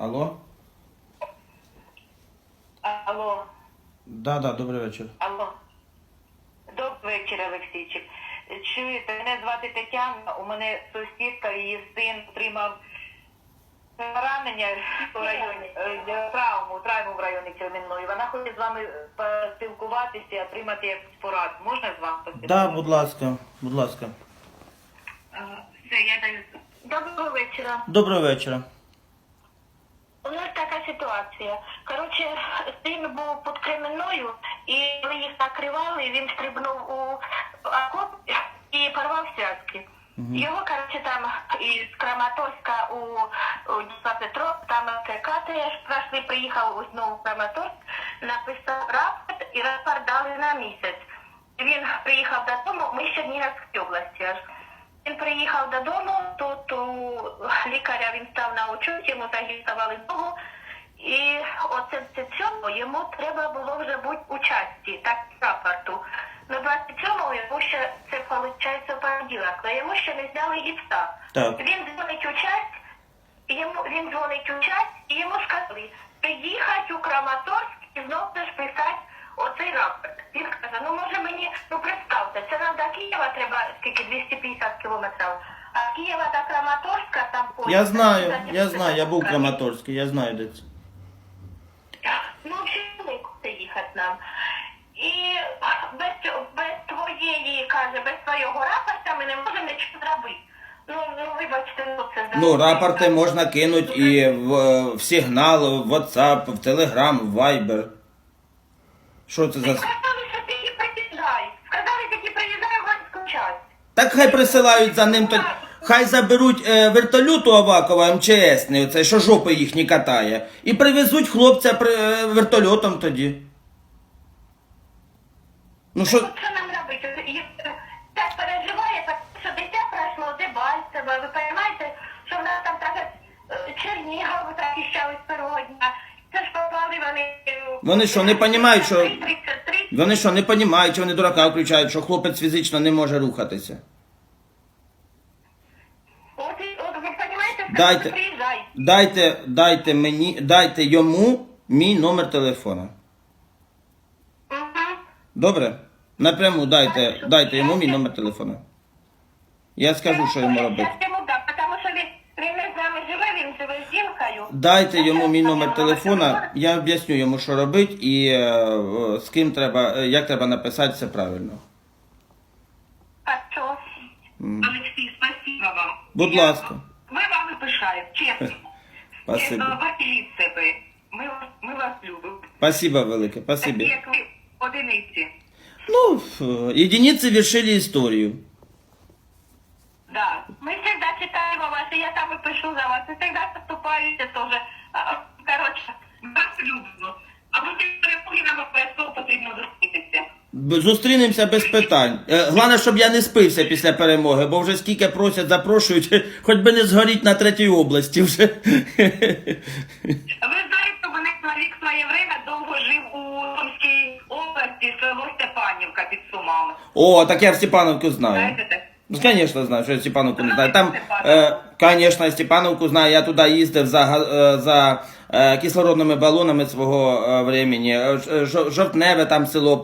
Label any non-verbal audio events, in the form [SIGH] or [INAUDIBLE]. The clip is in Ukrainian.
Алло? Алло, Да, да, добрий вечір. алло. Добрий вечір, Олексійчик. Чуєте, мене звати Тетяна, у мене сусідка, її син отримав поранення в районі, е, травму, травму в районі Чернівної. Вона хоче з вами поспілкуватися і отримати якусь пораду. Можна з вами Да, поспілкуватися? будь ласка, будь ласка. Е, Все, я даю. Доброго вечора. Доброго вечора. Ситуація. Коротше, син був під Кременною, і коли їх накривали, він стрибнув у окоп і порвав зв'язки. Його, коротше, там із Краматорська у, у Дніпропетров, там теж пройшли, приїхав знову в Краматорськ, написав рапорт і рапорт дали на місяць. Він приїхав додому, ми ще в Чернігівській області аж. Він приїхав додому, тут у лікаря він став на очуть, йому загіпсували. І оце цьому йому треба було вже бути у часті, так рапорту. На 27-му йому ще це виходить в понеділок, але йому ще не зняли гіпса. Так. Він дзвонить у часть, йому він дзвонить у часть, і йому сказали, приїхати у Краматорськ і знову ж писати оцей рапорт. Він каже, ну може мені, ну представте, це нам до Києва треба скільки 250 кілометрів. А з Києва до Краматорська там. Я знаю, я знаю, я був в Краматорську, я знаю де це. Ну, взагалі, куди їхати нам. І без, цього- без твоєї, каже, без твого рапорта ми не можемо нічого зробити. Ну, ну вибачте, ну це Ну, рапорти можна кинути і в, е, в сигнал, в WhatsApp, в Telegram, в Viber. Що це за. Сказали, що ти не приїжджай. Сказали, таки приїжджай в Ганську часть. Так хай присилають за ним то. Хай заберуть е, вертольот у Авакова МЧСний, оцей, що жопи їх не катає, і привезуть хлопця при, е, вертольотом тоді. Ну що. От вони... що, не понімають, що- 33. Вони що, не розуміють, чи вони дурака включають, що хлопець фізично не може рухатися. От, от ви розумієте, Дайте. Дайте, дайте мені, дайте йому мій номер телефона. Угу. Добре? Напряму дайте, дайте йому мій номер телефона. Я скажу, що йому робити. Я йому дам, тому що він, він не з нами живе, він живе з жінкою. Дайте йому мій номер телефона, я об'ясню йому, що робити і е, з ким треба, е, як треба написати все правильно. А? Олексій, спасибо вам. Будь Я- ласка. Ми вам пишаємо, чесно. Спасибо. Чесно, вахіліть себе. Ми вас, ми вас любимо. Спасибо велике, Такі, спасибо. як ви, одиниці. Ну, ф- единицы вершили историю. Да. Ми завжди читаємо вас, і я там і пишу за вас. І завжди поступаєте теж. Коротше, вас любимо. А ви перемоги нам обов'язково потрібно зустрітися. Зустрінемося без питань. Е, Головне, щоб я не спився після перемоги, бо вже скільки просять, запрошують, [LAUGHS] хоч би не згоріть на третій області вже. Ви знаєте, мене чоловік своє время довго жив у Сумській області, село Степанівка під Сумами. О, так я в Степановку знаю. Знаєте? Ну, звісно, знаю, що я Степановку не знаю. Там, е, звісно, я Степановку знаю, я туди їздив за, е, за е, кислородними балонами свого е, времени. Е, ж- жовтневе там село